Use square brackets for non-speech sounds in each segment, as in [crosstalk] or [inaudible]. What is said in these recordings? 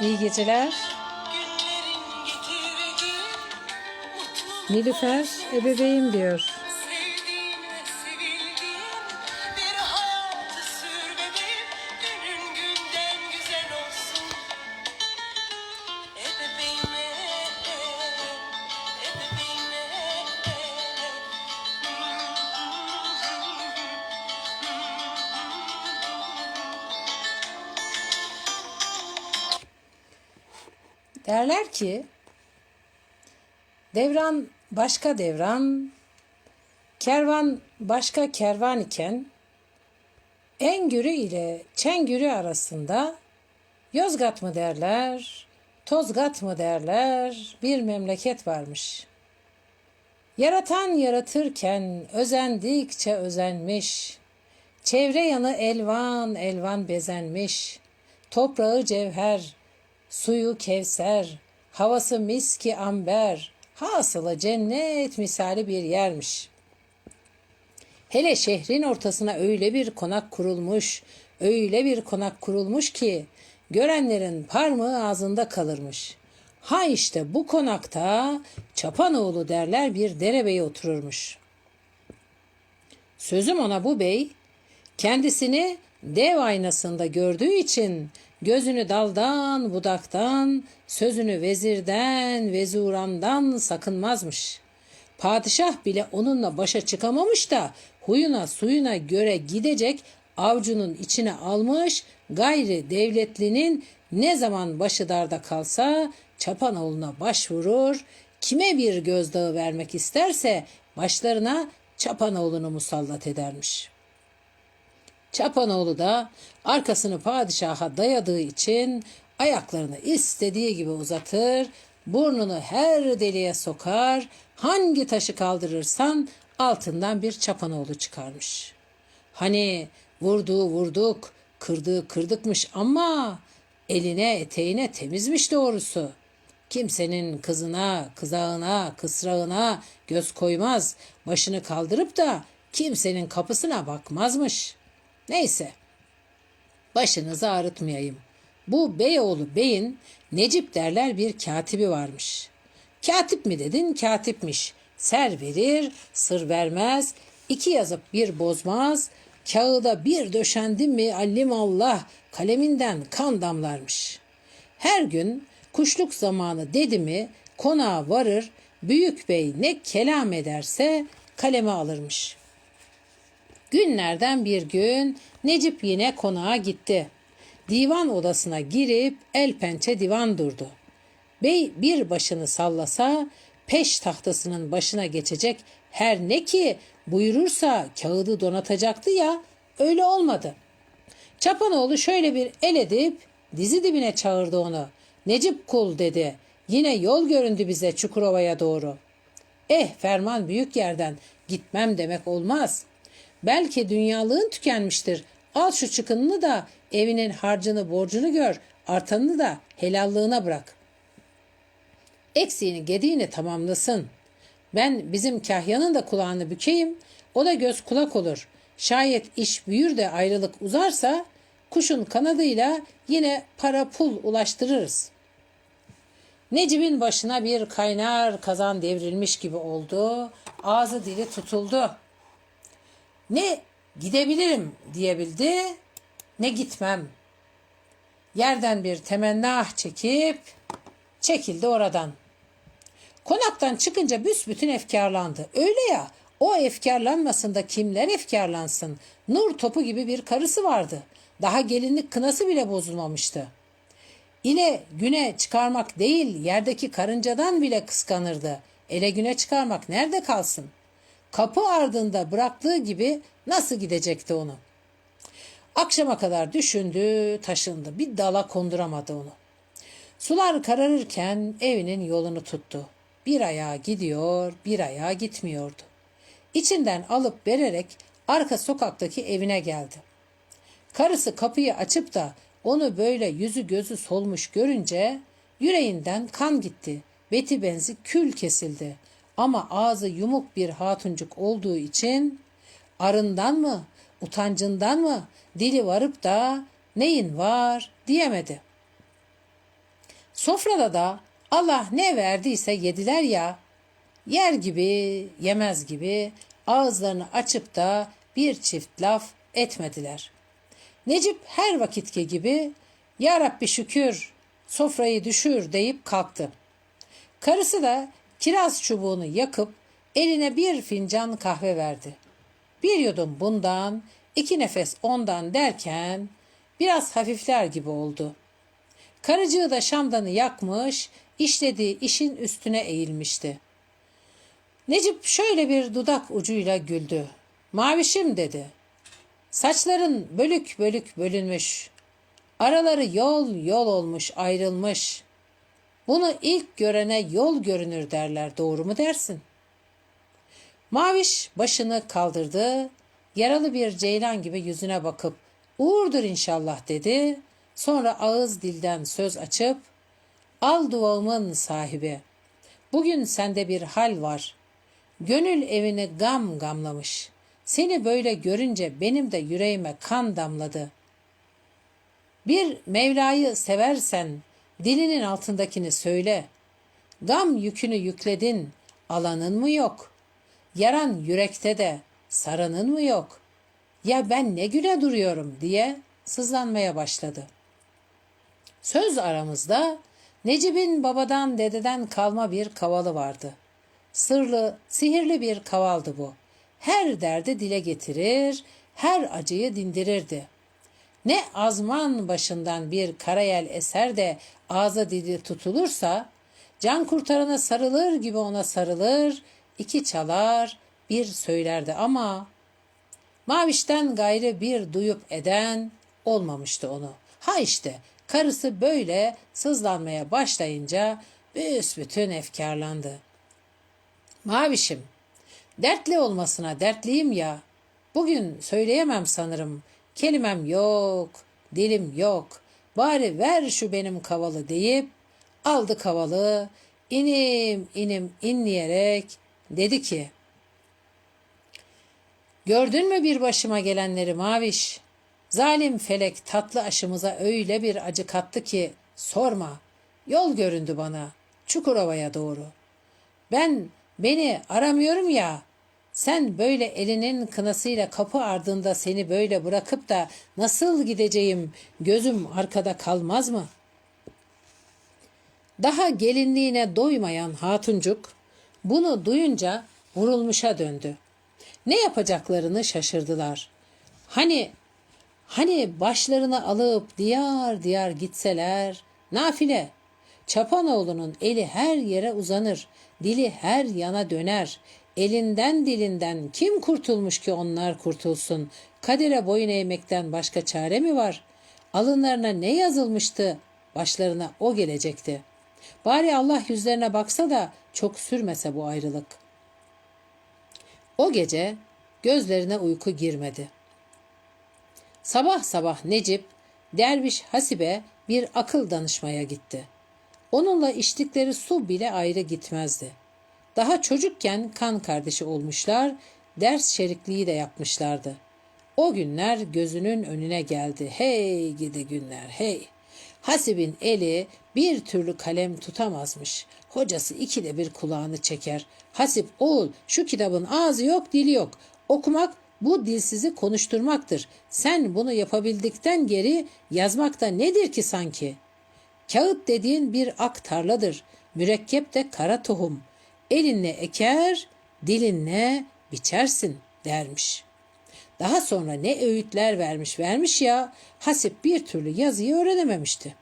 İyi geceler. Nilüfer ebeveyn diyor. Derler ki devran başka devran, kervan başka kervan iken Engürü ile Çengürü arasında Yozgat mı derler, Tozgat mı derler bir memleket varmış. Yaratan yaratırken özendikçe özenmiş. Çevre yanı elvan elvan bezenmiş. Toprağı cevher, suyu kevser, havası miski amber, hasılı cennet misali bir yermiş. Hele şehrin ortasına öyle bir konak kurulmuş, öyle bir konak kurulmuş ki görenlerin parmağı ağzında kalırmış. Ha işte bu konakta Çapanoğlu derler bir derebeyi otururmuş. Sözüm ona bu bey kendisini dev aynasında gördüğü için gözünü daldan budaktan, sözünü vezirden, vezurandan sakınmazmış. Padişah bile onunla başa çıkamamış da huyuna suyuna göre gidecek avcunun içine almış gayri devletlinin ne zaman başı darda kalsa Çapanoğlu'na başvurur, kime bir gözdağı vermek isterse başlarına Çapanoğlu'nu musallat edermiş.'' Çapanoğlu da arkasını padişaha dayadığı için ayaklarını istediği gibi uzatır, burnunu her deliğe sokar, hangi taşı kaldırırsan altından bir çapanoğlu çıkarmış. Hani vurduğu vurduk, kırdığı kırdıkmış ama eline eteğine temizmiş doğrusu. Kimsenin kızına, kızağına, kısrağına göz koymaz, başını kaldırıp da kimsenin kapısına bakmazmış.'' Neyse. Başınızı ağrıtmayayım. Bu Beyoğlu Bey'in Necip derler bir katibi varmış. Katip mi dedin? Katipmiş. Ser verir, sır vermez, iki yazıp bir bozmaz, kağıda bir döşendi mi allim Allah kaleminden kan damlarmış. Her gün kuşluk zamanı dedi mi konağa varır, büyük bey ne kelam ederse kaleme alırmış.'' Günlerden bir gün Necip yine konağa gitti. Divan odasına girip el pençe divan durdu. Bey bir başını sallasa peş tahtasının başına geçecek her ne ki buyurursa kağıdı donatacaktı ya öyle olmadı. Çapanoğlu şöyle bir el edip dizi dibine çağırdı onu. Necip kul dedi. Yine yol göründü bize Çukurova'ya doğru. Eh ferman büyük yerden gitmem demek olmaz. Belki dünyalığın tükenmiştir. Al şu çıkınını da evinin harcını borcunu gör. Artanını da helallığına bırak. Eksiğini gediğini tamamlasın. Ben bizim kahyanın da kulağını bükeyim. O da göz kulak olur. Şayet iş büyür de ayrılık uzarsa kuşun kanadıyla yine para pul ulaştırırız. Necip'in başına bir kaynar kazan devrilmiş gibi oldu. Ağzı dili tutuldu. Ne gidebilirim diyebildi ne gitmem. Yerden bir temenni ah çekip çekildi oradan. Konaktan çıkınca büsbütün efkarlandı. Öyle ya o efkarlanmasında kimler efkarlansın? Nur topu gibi bir karısı vardı. Daha gelinlik kınası bile bozulmamıştı. İle güne çıkarmak değil yerdeki karıncadan bile kıskanırdı. ele güne çıkarmak nerede kalsın? Kapı ardında bıraktığı gibi nasıl gidecekti onu? Akşama kadar düşündü, taşındı. Bir dala konduramadı onu. Sular kararırken evinin yolunu tuttu. Bir ayağa gidiyor, bir ayağa gitmiyordu. İçinden alıp vererek arka sokaktaki evine geldi. Karısı kapıyı açıp da onu böyle yüzü gözü solmuş görünce yüreğinden kan gitti. Beti benzi kül kesildi. Ama ağzı yumuk bir hatuncuk olduğu için arından mı, utancından mı dili varıp da neyin var diyemedi. Sofrada da Allah ne verdiyse yediler ya, yer gibi, yemez gibi ağızlarını açıp da bir çift laf etmediler. Necip her vakitki gibi Ya Rabbi şükür sofrayı düşür deyip kalktı. Karısı da kiraz çubuğunu yakıp eline bir fincan kahve verdi. Bir yudum bundan, iki nefes ondan derken biraz hafifler gibi oldu. Karıcığı da şamdanı yakmış, işlediği işin üstüne eğilmişti. Necip şöyle bir dudak ucuyla güldü. Mavişim dedi. Saçların bölük bölük bölünmüş. Araları yol yol olmuş ayrılmış. Bunu ilk görene yol görünür derler doğru mu dersin? Maviş başını kaldırdı. Yaralı bir ceylan gibi yüzüne bakıp uğurdur inşallah dedi. Sonra ağız dilden söz açıp al duvağımın sahibi. Bugün sende bir hal var. Gönül evini gam gamlamış. Seni böyle görünce benim de yüreğime kan damladı. Bir Mevla'yı seversen dilinin altındakini söyle. Gam yükünü yükledin, alanın mı yok? Yaran yürekte de saranın mı yok? Ya ben ne güne duruyorum diye sızlanmaya başladı. Söz aramızda Necip'in babadan dededen kalma bir kavalı vardı. Sırlı, sihirli bir kavaldı bu. Her derdi dile getirir, her acıyı dindirirdi. Ne azman başından bir karayel eser de ağza dili tutulursa, can kurtarana sarılır gibi ona sarılır, iki çalar, bir söylerdi ama Maviş'ten gayrı bir duyup eden olmamıştı onu. Ha işte karısı böyle sızlanmaya başlayınca büsbütün efkarlandı. Mavişim, dertli olmasına dertliyim ya. Bugün söyleyemem sanırım. Kelimem yok, dilim yok. Bari ver şu benim kavalı deyip aldı kavalı, inim inim inleyerek dedi ki Gördün mü bir başıma gelenleri Maviş? Zalim felek tatlı aşımıza öyle bir acı kattı ki sorma. Yol göründü bana Çukurova'ya doğru. Ben beni aramıyorum ya. Sen böyle elinin kınasıyla kapı ardında seni böyle bırakıp da nasıl gideceğim gözüm arkada kalmaz mı? Daha gelinliğine doymayan hatuncuk bunu duyunca vurulmuşa döndü. Ne yapacaklarını şaşırdılar. Hani hani başlarını alıp diyar diyar gitseler nafile. Çapanoğlu'nun eli her yere uzanır, dili her yana döner. Elinden dilinden kim kurtulmuş ki onlar kurtulsun? Kadere boyun eğmekten başka çare mi var? Alınlarına ne yazılmıştı? Başlarına o gelecekti. Bari Allah yüzlerine baksa da çok sürmese bu ayrılık. O gece gözlerine uyku girmedi. Sabah sabah Necip, derviş Hasibe bir akıl danışmaya gitti. Onunla içtikleri su bile ayrı gitmezdi. Daha çocukken kan kardeşi olmuşlar, ders şerikliği de yapmışlardı. O günler gözünün önüne geldi. Hey gidi günler hey. Hasib'in eli bir türlü kalem tutamazmış. Hocası ikide bir kulağını çeker. Hasip oğul şu kitabın ağzı yok dili yok. Okumak bu dilsizi konuşturmaktır. Sen bunu yapabildikten geri yazmak da nedir ki sanki? Kağıt dediğin bir ak tarladır. Mürekkep de kara tohum. Elinle eker, dilinle biçersin dermiş. Daha sonra ne öğütler vermiş vermiş ya Hasip bir türlü yazıyı öğrenememişti.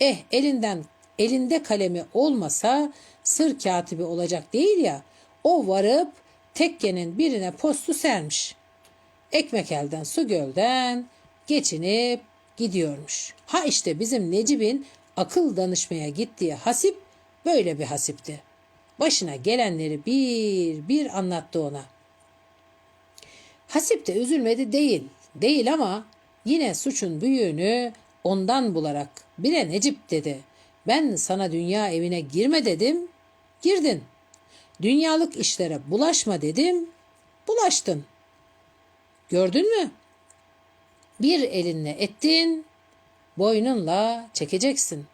Eh elinden elinde kalemi olmasa sır katibi olacak değil ya. O varıp tekkenin birine postu sermiş. Ekmek elden su gölden geçinip gidiyormuş. Ha işte bizim Necip'in akıl danışmaya gittiği hasip böyle bir hasipti. Başına gelenleri bir bir anlattı ona. Hasip de üzülmedi değil. Değil ama yine suçun büyüğünü ondan bularak bire Necip dedi. Ben sana dünya evine girme dedim. Girdin. Dünyalık işlere bulaşma dedim. Bulaştın. Gördün mü? Bir elinle ettin, boynunla çekeceksin.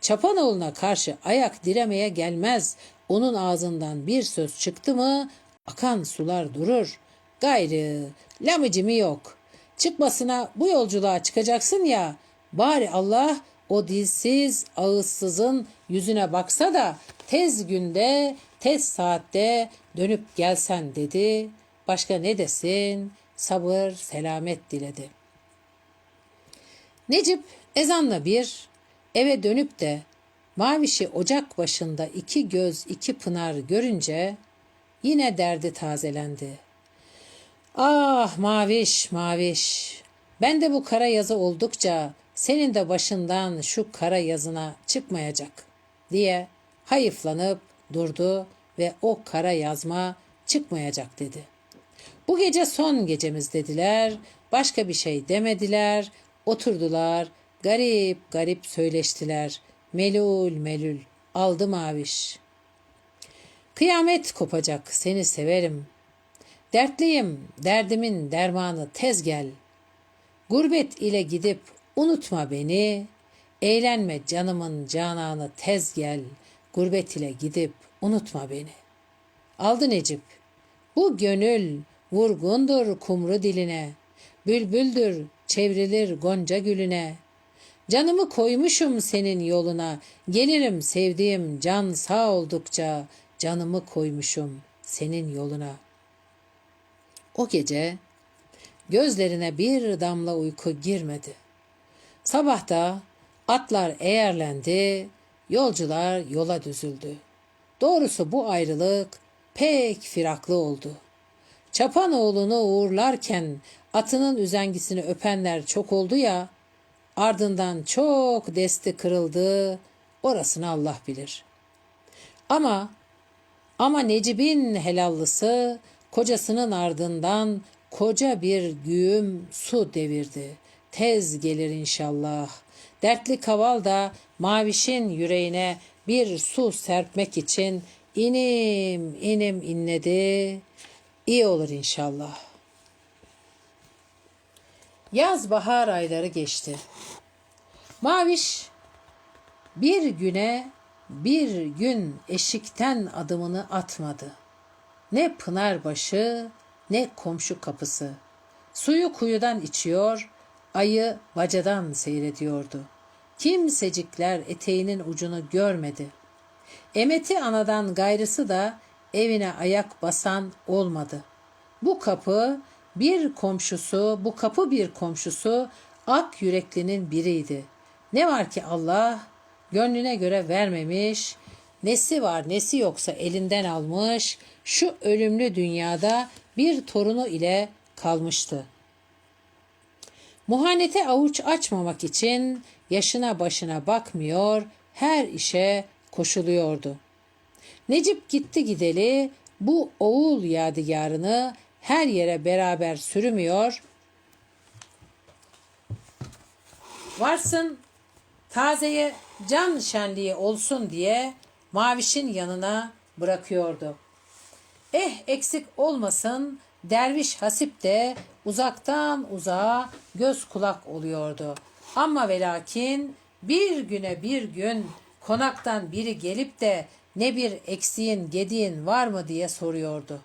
Çapanoğluna karşı ayak diremeye gelmez. Onun ağzından bir söz çıktı mı akan sular durur. Gayrı lamıcımı yok. Çıkmasına bu yolculuğa çıkacaksın ya bari Allah o dilsiz ağızsızın yüzüne baksa da tez günde tez saatte dönüp gelsen dedi. Başka ne desin? Sabır, selamet diledi. Necip ezanla bir eve dönüp de mavişi ocak başında iki göz iki pınar görünce yine derdi tazelendi. Ah maviş maviş ben de bu kara yazı oldukça senin de başından şu kara yazına çıkmayacak diye hayıflanıp durdu ve o kara yazma çıkmayacak dedi. Bu gece son gecemiz dediler. Başka bir şey demediler. Oturdular. Garip garip söyleştiler. Melul melul. Aldı maviş. Kıyamet kopacak. Seni severim. Dertliyim. Derdimin dermanı tez gel. Gurbet ile gidip unutma beni. Eğlenme canımın cananı tez gel. Gurbet ile gidip unutma beni. Aldı Necip. Bu gönül vurgundur kumru diline. Bülbüldür çevrilir gonca gülüne. Canımı koymuşum senin yoluna. Gelirim sevdiğim can sağ oldukça. Canımı koymuşum senin yoluna. O gece gözlerine bir damla uyku girmedi. Sabahta atlar eğerlendi, yolcular yola düzüldü. Doğrusu bu ayrılık pek firaklı oldu. Çapanoğlunu uğurlarken atının üzengisini öpenler çok oldu ya, ardından çok desti kırıldı, orasını Allah bilir. Ama ama Necip'in helallısı kocasının ardından koca bir güğüm su devirdi. Tez gelir inşallah. Dertli kaval da mavişin yüreğine bir su serpmek için inim inim inledi. İyi olur inşallah. Yaz bahar ayları geçti. Maviş bir güne bir gün eşikten adımını atmadı. Ne Pınarbaşı ne komşu kapısı. Suyu kuyudan içiyor, ayı bacadan seyrediyordu. Kimsecikler eteğinin ucunu görmedi. Emeti anadan gayrısı da evine ayak basan olmadı. Bu kapı bir komşusu, bu kapı bir komşusu ak yüreklinin biriydi. Ne var ki Allah gönlüne göre vermemiş, nesi var nesi yoksa elinden almış, şu ölümlü dünyada bir torunu ile kalmıştı. Muhanete avuç açmamak için yaşına başına bakmıyor, her işe koşuluyordu. Necip gitti gideli bu oğul yadigarını her yere beraber sürümüyor. Varsın tazeye can şenliği olsun diye Maviş'in yanına bırakıyordu. Eh eksik olmasın derviş hasip de uzaktan uzağa göz kulak oluyordu. Ama ve lakin bir güne bir gün konaktan biri gelip de ne bir eksiğin gediğin var mı diye soruyordu.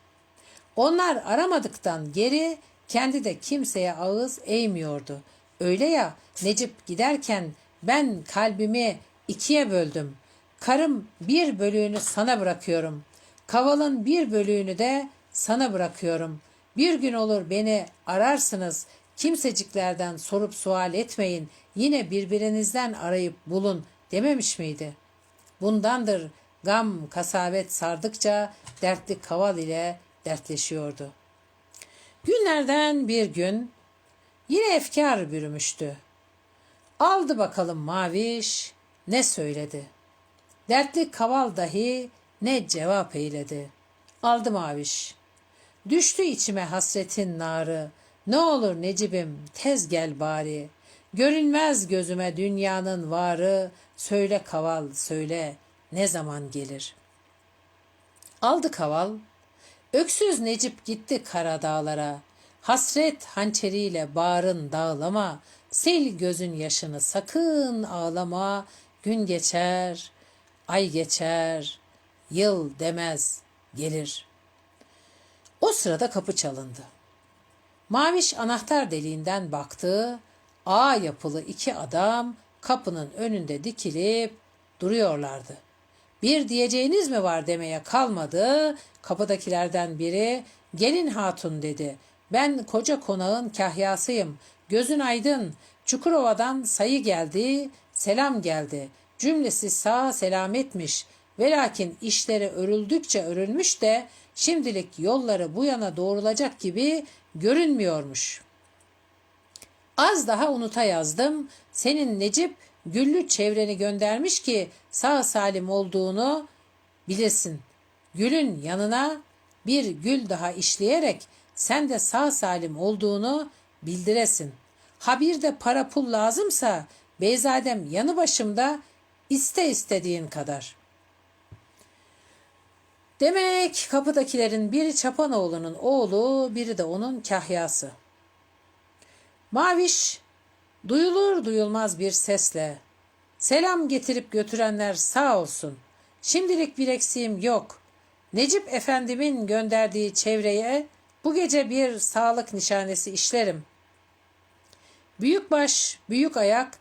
Onlar aramadıktan geri kendi de kimseye ağız eğmiyordu. Öyle ya Necip giderken ben kalbimi ikiye böldüm. Karım bir bölüğünü sana bırakıyorum. Kavalın bir bölüğünü de sana bırakıyorum. Bir gün olur beni ararsınız. Kimseciklerden sorup sual etmeyin. Yine birbirinizden arayıp bulun dememiş miydi? Bundandır gam kasabet sardıkça dertli kaval ile dertleşiyordu. Günlerden bir gün yine efkar bürümüştü. Aldı bakalım maviş ne söyledi. Dertli kaval dahi ne cevap eyledi. Aldı maviş. Düştü içime hasretin narı. Ne olur Necibim tez gel bari. Görünmez gözüme dünyanın varı. Söyle kaval söyle ne zaman gelir. Aldı kaval. Öksüz Necip gitti kara dağlara. Hasret hançeriyle bağrın dağlama. Sil gözün yaşını sakın ağlama. Gün geçer, ay geçer, yıl demez gelir. O sırada kapı çalındı. Maviş anahtar deliğinden baktı. A yapılı iki adam kapının önünde dikilip duruyorlardı. Bir diyeceğiniz mi var demeye kalmadı. Kapıdakilerden biri gelin hatun dedi. Ben koca konağın kahyasıyım. Gözün aydın. Çukurova'dan sayı geldi, selam geldi. Cümlesi sağ selametmiş. Velakin işleri örüldükçe örülmüş de şimdilik yolları bu yana doğrulacak gibi görünmüyormuş. Az daha unuta yazdım. Senin Necip güllü çevreni göndermiş ki sağ salim olduğunu bilesin. Gülün yanına bir gül daha işleyerek sen de sağ salim olduğunu bildiresin. Ha bir de para pul lazımsa Beyzadem yanı başımda iste istediğin kadar.'' Demek kapıdakilerin biri Çapanoğlu'nun oğlu, biri de onun kahyası. Maviş duyulur duyulmaz bir sesle selam getirip götürenler sağ olsun. Şimdilik bir eksiğim yok. Necip Efendimin gönderdiği çevreye bu gece bir sağlık nişanesi işlerim. Büyük baş, büyük ayak,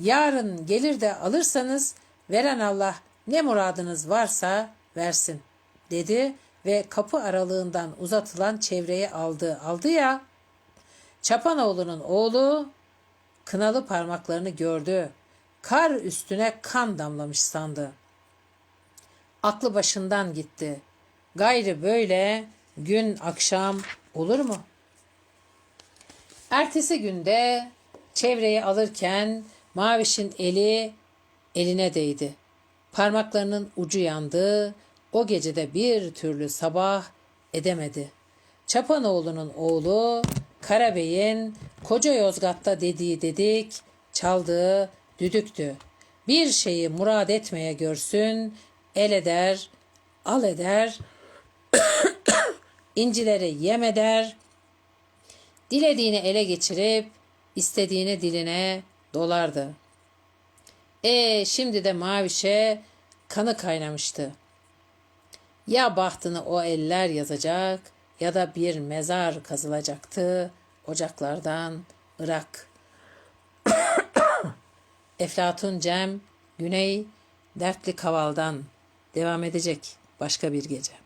yarın gelir de alırsanız veren Allah ne muradınız varsa versin.'' dedi ve kapı aralığından uzatılan çevreye aldı. Aldı ya. Çapanoğlu'nun oğlu kınalı parmaklarını gördü. Kar üstüne kan damlamış sandı. Aklı başından gitti. Gayrı böyle gün akşam olur mu? Ertesi günde çevreyi alırken Maviş'in eli eline değdi. Parmaklarının ucu yandı, o gecede bir türlü sabah edemedi. Çapanoğlu'nun oğlu Karabey'in koca Yozgat'ta dediği dedik, çaldığı düdüktü. Bir şeyi murad etmeye görsün, el eder, al eder, [coughs] incileri yem eder, dilediğini ele geçirip istediğini diline dolardı. E şimdi de Maviş'e kanı kaynamıştı. Ya bahtını o eller yazacak ya da bir mezar kazılacaktı ocaklardan Irak. [coughs] Eflatun Cem, Güney, Dertli Kaval'dan devam edecek başka bir gece.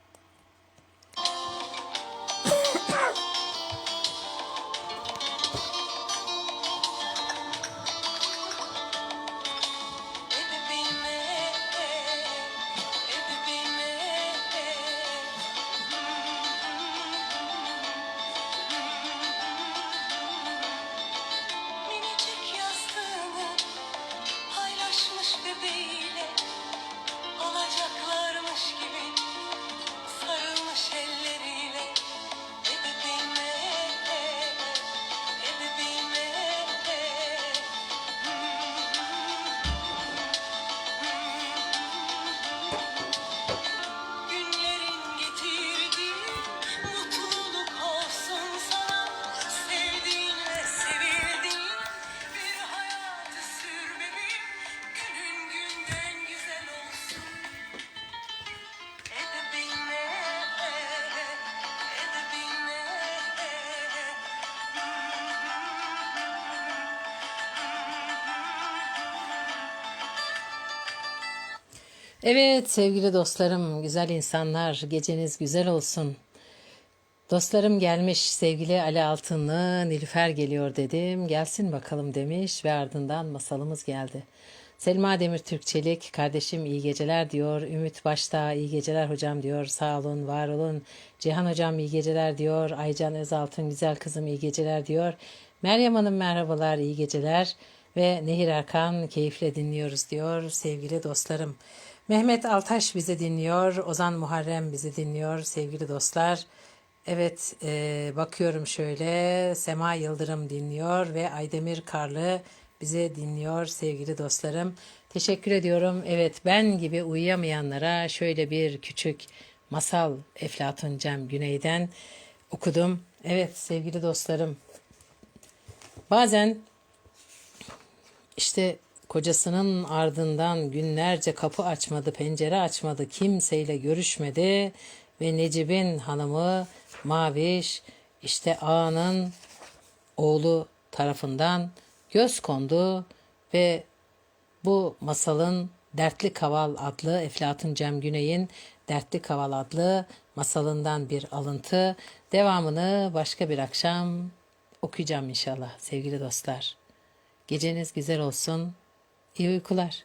Evet sevgili dostlarım, güzel insanlar, geceniz güzel olsun. Dostlarım gelmiş sevgili Ali Altınlı, Nilüfer geliyor dedim. Gelsin bakalım demiş ve ardından masalımız geldi. Selma Demir Türkçelik kardeşim iyi geceler diyor. Ümit Başta iyi geceler hocam diyor. Sağ olun, var olun. Cihan hocam iyi geceler diyor. Aycan Özaltın güzel kızım iyi geceler diyor. Meryem Hanım merhabalar, iyi geceler. Ve Nehir Erkan keyifle dinliyoruz diyor sevgili dostlarım. Mehmet Altaş bizi dinliyor. Ozan Muharrem bizi dinliyor sevgili dostlar. Evet e, bakıyorum şöyle Sema Yıldırım dinliyor ve Aydemir Karlı bizi dinliyor sevgili dostlarım. Teşekkür ediyorum. Evet ben gibi uyuyamayanlara şöyle bir küçük masal Eflatun Cem Güney'den okudum. Evet sevgili dostlarım bazen işte kocasının ardından günlerce kapı açmadı, pencere açmadı, kimseyle görüşmedi ve Necip'in hanımı Maviş işte ağanın oğlu tarafından göz kondu ve bu masalın Dertli Kaval adlı Eflatun Cem Güney'in Dertli Kaval adlı masalından bir alıntı. Devamını başka bir akşam okuyacağım inşallah sevgili dostlar. Geceniz güzel olsun. İyi uykular.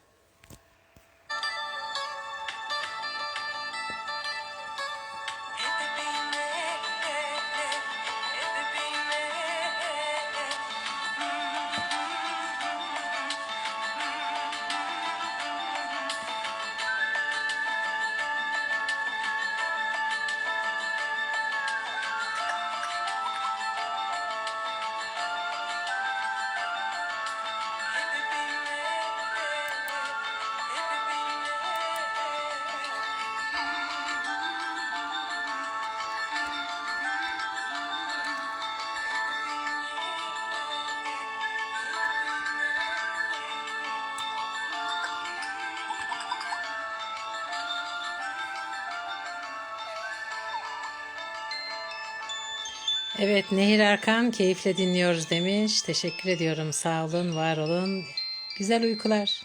Evet Nehir Erkan keyifle dinliyoruz demiş. Teşekkür ediyorum. Sağ olun, var olun. Güzel uykular.